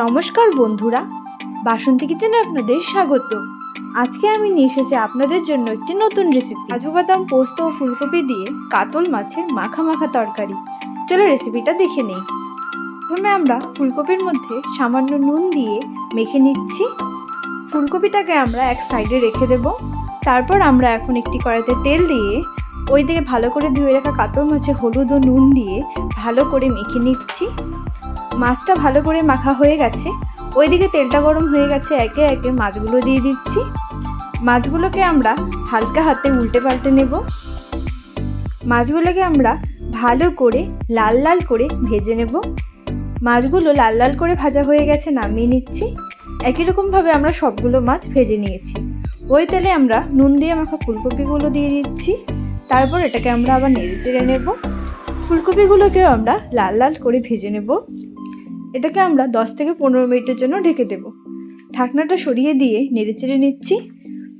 নমস্কার বন্ধুরা। বাসন্তী কিচেনে আপনাদের স্বাগত। আজকে আমি নিয়ে এসেছি আপনাদের জন্য একটি নতুন রেসিপি কাজু বাদাম পোস্ত ও ফুলকপি দিয়ে কাতল মাছের মাখা মাখা তরকারি। চলো রেসিপিটা দেখে নেই। প্রথমে আমরা ফুলকপির মধ্যে সামান্য নুন দিয়ে মেখে নিচ্ছি। ফুলকপিটাকে আমরা এক সাইডে রেখে দেব। তারপর আমরা এখন একটি কড়াইতে তেল দিয়ে ওই দিকে ভালো করে ধুয়ে রাখা কাতল মাছে হলুদ ও নুন দিয়ে ভালো করে মেখে নিচ্ছি। মাছটা ভালো করে মাখা হয়ে গেছে। ওইদিকে তেলটা গরম হয়ে গেছে, একে একে মাছগুলো দিয়ে দিচ্ছি। মাছগুলোকে আমরা হালকা হাতে উল্টে পাল্টে নেব। মাছগুলোকে আমরা ভালো করে লাল লাল করে ভেজে নেব। মাছগুলো লাল লাল করে ভাজা হয়ে গেছে, নামিয়ে নিচ্ছি। একই রকমভাবে আমরা সবগুলো মাছ ভেজে নিয়েছি। ওই তেলে আমরা নুন দিয়ে মাখা ফুলকপিগুলো দিয়ে দিচ্ছি। তারপর এটাকে আমরা আবার নেড়ে চেড়ে নেব। ফুলকপিগুলোকেও আমরা লাল লাল করে ভেজে নেব। এটাকে আমরা দশ থেকে পনেরো মিনিটের জন্য ঢেকে দেব। ঢাকনাটা সরিয়ে দিয়ে নেড়েচেড়ে নিচ্ছি।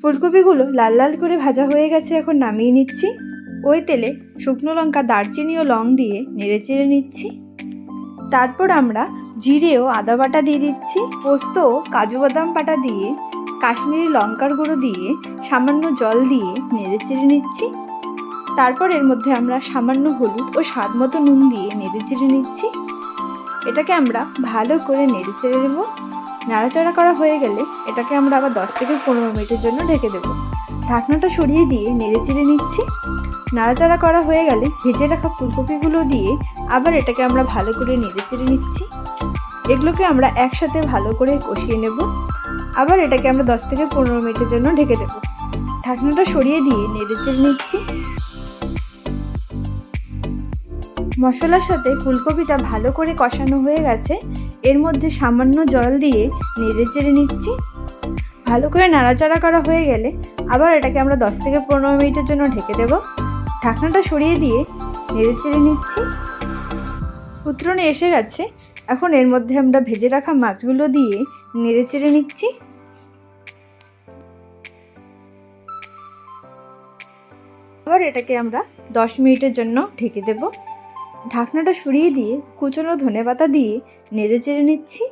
ফুলকপিগুলো লাল লাল করে ভাজা হয়ে গেছে, এখন নামিয়ে নিচ্ছি। ওই তেলে শুকনো লঙ্কা, দারচিনি ও লং দিয়ে নেড়েচেড়ে নিচ্ছি। তারপর আমরা জিরে ও আদা বাটা দিয়ে দিচ্ছি। পোস্ত ও কাজু বাদাম বাটা দিয়ে, কাশ্মীরি লঙ্কার গুঁড়ো দিয়ে, সামান্য জল দিয়ে নেড়েচেড়ে নিচ্ছি। তারপর এর মধ্যে আমরা সামান্য হলুদ ও স্বাদ মতো নুন দিয়ে নেড়েচেড়ে নিচ্ছি। এটাকে আমরা ভালো করে নেড়ে চেড়ে দেব নাড়াচাড়া করা হয়ে গেলে এটাকে আমরা আবার দশ থেকে পনেরো মিনিটের জন্য ঢেকে দেব। ঢাকনাটা সরিয়ে দিয়ে নেড়ে চেড়ে নিচ্ছি। নাড়াচাড়া করা হয়ে গেলে ভেজে রাখা ফুলকপিগুলো দিয়ে আবার এটাকে আমরা ভালো করে নেড়ে চেড়ে নিচ্ছি। এগুলোকে আমরা একসাথে ভালো করে কষিয়ে নেব। আবার এটাকে আমরা দশ থেকে পনেরো মিনিটের জন্য ঢেকে দেব। ঢাকনাটা সরিয়ে দিয়ে নেড়ে চেড়ে নিচ্ছি। মশলার সাথে ফুলকপিটা ভালো করে কষানো হয়ে গেছে। এর মধ্যে সামান্য জল দিয়ে নেড়ে চেড়ে নিচ্ছি। ভালো করে নাড়াচাড়া করা হয়ে গেলে আবার এটাকে আমরা দশ থেকে পনেরো মিনিটের জন্য ঢেকে দেব। ঢাকনাটা সরিয়ে দিয়ে নেড়ে চেড়ে নিচ্ছি। উত্তরণে এসে গেছে। এখন এর মধ্যে আমরা ভেজে রাখা মাছগুলো দিয়ে নেড়ে চেড়ে নিচ্ছি। আবার এটাকে আমরা দশ মিনিটের জন্য ঢেকে দেবো। ঢাকনাটা সরিয়ে দিয়ে কুচনো ধনে পাতা দিয়ে নেড়ে চেড়ে নিচ্ছি।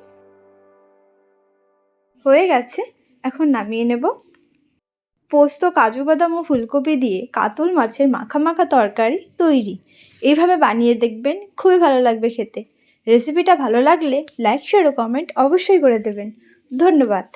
হয়ে গেছে, এখন নামিয়ে নেব। পোস্ত, কাজু বাদাম ও ফুলকপি দিয়ে কাতল মাছের মাখা মাখা তরকারি তৈরি। এইভাবে বানিয়ে দেখবেন, খুবই ভালো লাগবে খেতে। রেসিপিটা ভালো লাগলে লাইক শেয়ার ও কমেন্ট অবশ্যই করে দেবেন। ধন্যবাদ।